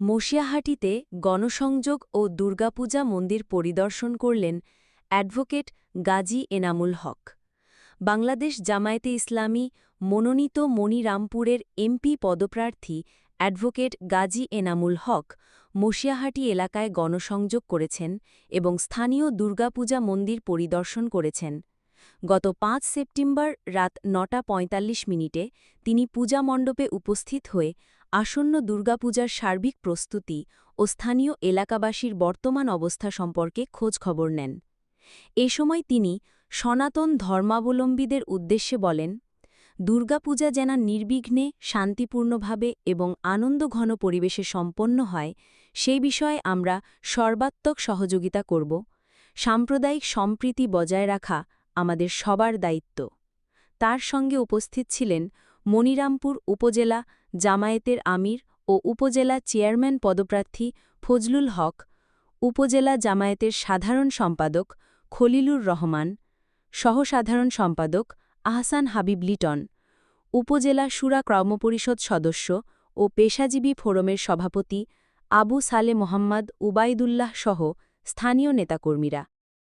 মশিয়াহাটিতে গণসংযোগ ও দুর্গাপূজা মন্দির পরিদর্শন করলেন অ্যাডভোকেট গাজী এনামুল হক। বাংলাদেশ জামায়াতে ইসলামী মনোনীত মনিরামপুরের এমপি পদপ্রার্থী অ্যাডভোকেট গাজী এনামুল হক মশিয়াহাটি এলাকায় গণসংযোগ করেছেন এবং স্থানীয় দুর্গাপূজা মন্দির পরিদর্শন করেছেন। গত পাঁচ সেপ্টেম্বর রাত নটা পঁয়তাল্লিশ মিনিটে তিনি পূজা মণ্ডপে উপস্থিত হয়ে আসন্ন দুর্গাপূজার সার্বিক প্রস্তুতি ও স্থানীয় এলাকাবাসীর বর্তমান অবস্থা সম্পর্কে খোঁজ খবর নেন। এ সময় তিনি সনাতন ধর্মাবলম্বীদের উদ্দেশ্যে বলেন, দুর্গাপূজা যেন নির্বিঘ্নে, শান্তিপূর্ণভাবে এবং আনন্দঘন পরিবেশে সম্পন্ন হয়, সেই বিষয়ে আমরা সর্বাত্মক সহযোগিতা করব। সাম্প্রদায়িক সম্প্রীতি বজায় রাখা আমাদের সবার দায়িত্ব। তার সঙ্গে উপস্থিত ছিলেন মনিরামপুর উপজেলা জামায়াতের আমির ও উপজেলা চেয়ারম্যান পদপ্রার্থী ফজলুল হক, উপজেলা জামায়াতের সাধারণ সম্পাদক খলিলুর রহমান, সহসাধারণ সম্পাদক আহসান হাবিব লিটন, উপজেলা সুরা কর্মপরিষদ সদস্য ও পেশাজীবী ফোরমের সভাপতি আবু সালে মোহাম্মদ উবাইদুল্লাহ সহ স্থানীয় নেতাকর্মীরা।